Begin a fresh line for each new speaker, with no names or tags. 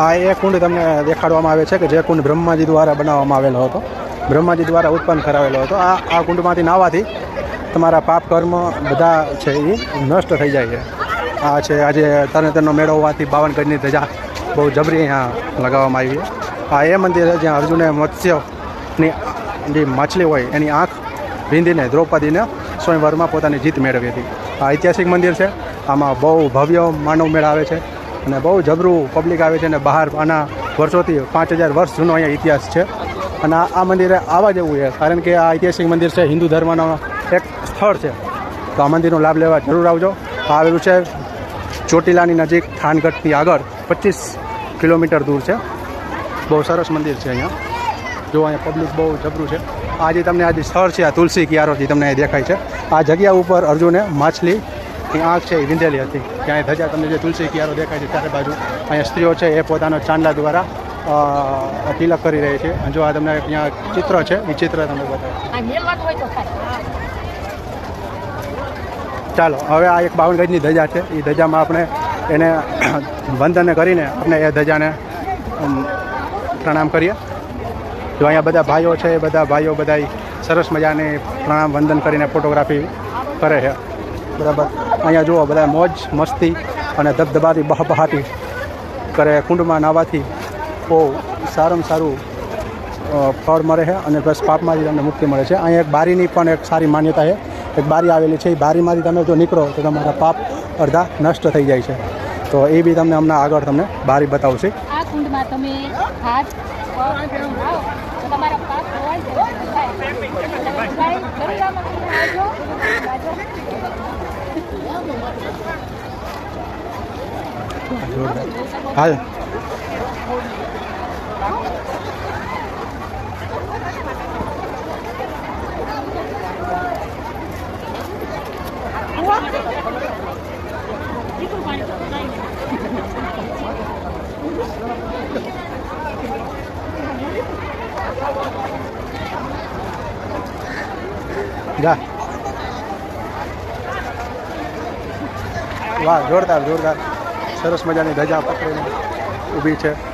આ એ કુંડ તમને દેખાડવામાં આવે છે કે જે કુંડ બ્રહ્માજી દ્વારા બનાવવામાં આવેલો હતો. બ્રહ્માજી દ્વારા ઉત્પન્ન કરાવેલો હતો. આ આ કુંડમાંથી નાહવાથી તમારા પાપ કર્મ બધા છે એ નષ્ટ થઈ જાય છે. આ છે આજે તરણતરનો મેળો હોવાથી બાવનગઢની ધજા બહુ જબરી અહીંયા લગાવવામાં આવી છે. આ એ મંદિર છે જ્યાં અર્જુને મત્સ્યની જે માછલી હોય એની આંખ ભીંધીને દ્રૌપદીને સ્વયંવરમાં પોતાની જીત મેળવી હતી. આ ઐતિહાસિક મંદિર છે. આમાં બહુ ભવ્ય માનવ મેળા આવે છે. અને બહુ જબરું પબ્લિક આવે છે અને બહાર આના વર્ષોથી પાંચ હજાર વર્ષ જૂનો અહીંયા ઇતિહાસ છે. અને આ મંદિરે આવવા જેવું છે, કારણ કે આ ઐતિહાસિક મંદિર છે, હિન્દુ ધર્મનો એક સ્થળ છે. તો આ મંદિરનો લાભ લેવા જરૂર આવજો. આવેલું છે ચોટીલાની નજીક થાનગઢથી આગળ, પચીસ કિલોમીટર દૂર છે. બહુ સરસ મંદિર છે અહીંયા. જો અહીંયા પબ્લિક બહુ જબરું છે. આજે તમને આજે સ્થળ છે, આ તુલસી કિયારોથી તમને અહીં દેખાય છે. આ જગ્યા ઉપર અર્જુને માછલી ની આંખ છે એ વિંધેલી હતી. ત્યાં ધજા તમને જે તુલસી કિયારો દેખાય છે ચારે બાજુ અહીંયા સ્ત્રીઓ છે એ પોતાના ચાંદલા દ્વારા તિલક કરી રહી છે. જો આ તમને અહીંયા ચિત્ર છે એ ચિત્ર તમને બતાવે. ચાલો હવે આ એક બાવન ગજની ધજા છે. એ ધજામાં આપણે એને વંદન કરીને આપણે એ ધજાને પ્રણામ કરીએ. જો અહીંયા બધા ભાઈઓ છે એ બધા ભાઈઓ બધા સરસ મજાની પ્રણામ વંદન કરીને ફોટોગ્રાફી કરે છે. બરાબર? અહીંયા જુઓ બધા મોજ, મસ્તી અને ધબધબાટી, બહબહાટી કરે કુંડમાં નાહવાથી બહુ સારામાં સારું ફળ મળે છે અને પ્લસ પાપમાંથી તમને મુક્તિ મળે છે. અહીંયા એક બારીની પણ એક સારી માન્યતા છે. એક બારી આવેલી છે. એ બારીમાંથી તમે જો નીકળો તો તમારા પાપ અડધા નષ્ટ થઈ જાય છે. તો એ બી તમને હમણાં આગળ તમને બારી બતાવશે. Hal. Ya. Wow, jordar, jordar. સરસ મજાની ધજા પકડીને ઊભી છે.